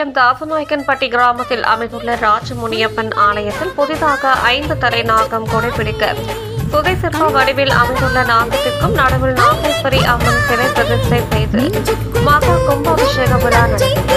சேலம் தாசநாயக்கன்பட்டி கிராமத்தில் அமைந்துள்ள ராஜமுனியப்பன் ஆலயத்தில் புதிதாக ஐந்து தலை நாகம் கொடைபிடிக்க புகை சிற்ப வடிவில் அமைந்துள்ள நாகத்திற்கும் நடுவில் நாகேஸ்வரி அம்மன் சிலை பிரதிஷ்டை செய்து மகா கும்பாபிஷேக விழா நடந்தது